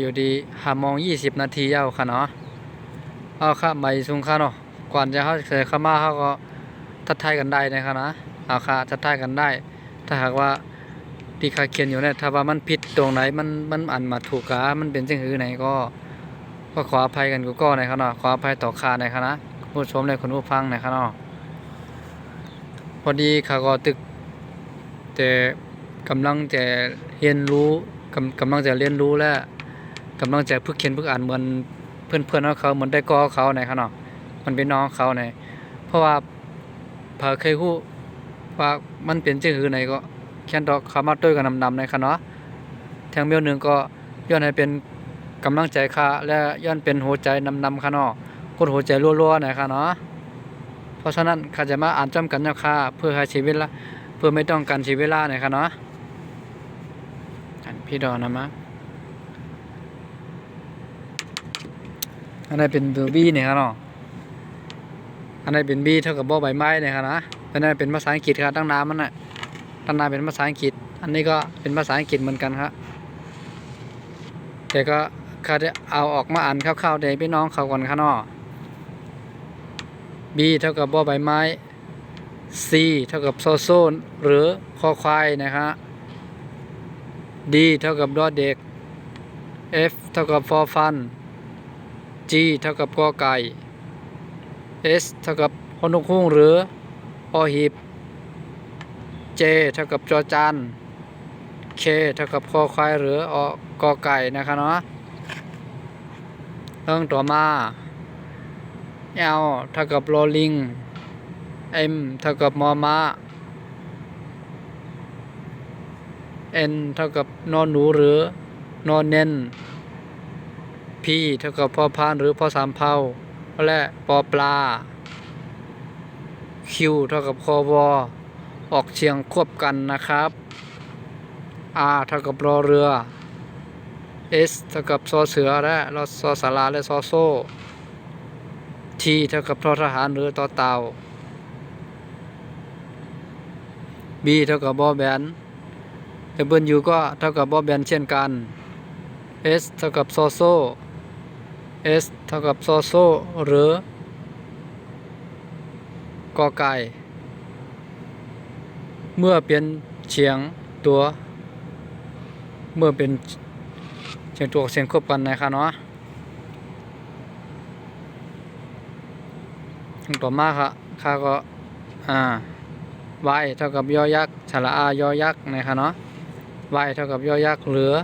อยู่ดีหาโมงยี่สิบนาทีเอาค่ะเนาะเอาค่ะใบสูงค่ะเนาะก่อนจะเข้าเสเข้ามาเขาก็ทัดทายกันได้นะครับนะเอาค่ะทัดทายกันได้ ถ้าหากว่าที่คาเขียนอยู่เนี่ยถ้าว่ามันผิดตรงไหนมันมันอ่านมาถูกกะมันเป็นจังหือไหนก็ก็ขออภัยกันกูก็นะครับเนาะขออภัยต่อคานะครับนะผู้ชมและคนผู้ฟังนะครับเนาะพอดีขาก็ตึกแต่กำลังจะเรียนรู้กำกำลังจะเรียนรู้และ กำลังใจะพึกเขียนพึกอ่านเหมือนเพื่อนเพื่อนของเขาเหมือนได้กอเขาในครับเนาะมันเป็นน้องเขาในเพราะว่าเผอเคยรู้ว่ามันเป็นชื่อหือไหนก็แค่นดอกเขามาด้วยกันนำๆในครับเนาะแทงเมียวหนึ่งก็ย้อนให้เป็นกำลังใจค่ะและย้อนเป็นหัวใจนำๆค่ะเนาะกดหัวใจรัวๆหน่อยค่ะเนาะเพราะฉะนั้นข้าจะมาอ่านจำกันเนาะค่ะเพื่อให้ชีวิตละเพื่อไม่ต้องการใช้เวลาหน่อยครับเนาะอันพี่ดอนนะมะ อันนี้เป็นเบอร์บี้เนี่ยครับเนาะอันนี้เป็นบีเท่ากับบ่อใบไม้เนี่ยครับนะอันนั้นเป็นภาษาอังกฤษครับตั้งน้ำมันน่ะตั้งน้ำเป็นภาษาอังกฤษ อันนี้ก็เป็นภาษาอังกฤษเหมือนกันครับแต่ก็ข้าจะเอาออกมาอ่านคร่าวๆเดี๋ยวพี่น้องเขาก่อนครับเนาะ B เท่ากับบ่อใบไม้ C เท่ากับโซโซนหรือคอควายนะฮะ D เท่ากับดอเด็ก F เท่ากับฟอฟัน G เท่ากับกอไก่ S เท่ากับฮอนุคุ้งหรืออหีบ J เท่ากับจอจาน K เท่ากับคอควายหรืออกอไก่นะคะเนาะเรื่องต่อมา L เท่ากับลอลิง M เท่ากับมอมา N เท่ากับนอนหนูหรือนอนเน้น P เท่ากับพอพานหรือพอสามเผาและปอปลา Q เท่ากับคอวอออกเชียงควบกันนะครับ R เท่ากับรอเรือ S เท่ากับซอเสือและรอซอสาราและซอโซ่ T เท่ากับทอทหารหรือต่อเต่า B เท่ากับบอแบน W ก็เท่ากับบอแบนเช่นกัน S เท่ากับโซโซ S เท่ากับโซโซหรือกอไก่ เมื่อเป็นเฉียงตัว เมื่อเป็นเฉียงตัวเสียงควบกันนะครับเนาะต่อมาครับข้าก็อ่า y เท่ากับยอยักษ์สระอายอยักษ์นะครับเนาะ y เท่ากับยอยักษ์เหลือ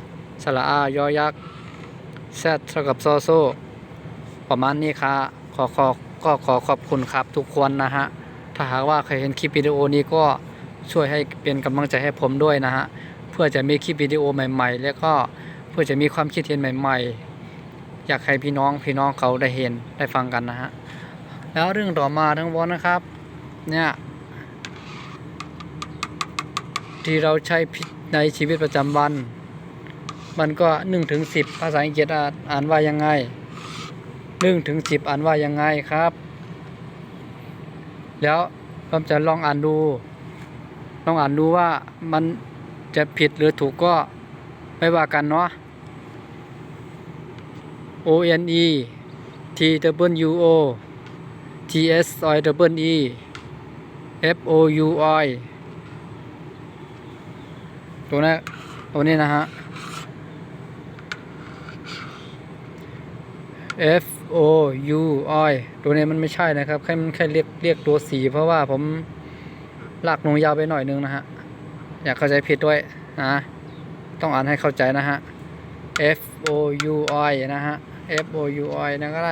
สระอายอยักษ์ z เท่ากับโซโซ ประมาณนี้ค่ะขอขอก็ขอขอบคุณครับทุกคนนะฮะ ถ้าหากว่าใครเห็นคลิปวิดีโอนี้ก็ช่วยให้เป็นกำลังใจให้ผมด้วยนะฮะ เพื่อจะมีคลิปวิดีโอใหม่ ๆ แล้วก็เพื่อจะมีความคิดเห็นใหม่ ๆ อยากให้พี่น้องพี่น้องเขาได้เห็นได้ฟังกันนะฮะ แล้วเรื่องต่อมาทั้งหมดนะครับ เนี่ยที่เราใช้ในชีวิตประจำวัน มันก็หนึ่งถึงสิบภาษาอังกฤษอ่านว่ายังไง หนึ่งถึงสิบอ่านว่ายังไงครับ แล้วผมจะลองอ่านดู ลองอ่านดูว่ามันจะผิดหรือถูกก็ไม่ว่ากันเนาะ O N E T W O T S I W E F O U I ตัวนี้ตัวนี้นะฮะ F O U I ตัวนี้มันไม่ใช่นะครับ แค่มันแค่เรียกเรียกตัวสี เพราะว่าผมลากนูยาวไปหน่อยนึงนะฮะ อยากเข้าใจผิดด้วยนะ ต้องอ่านให้เข้าใจนะฮะ F O U I นะฮะ F O U I นะก็ได้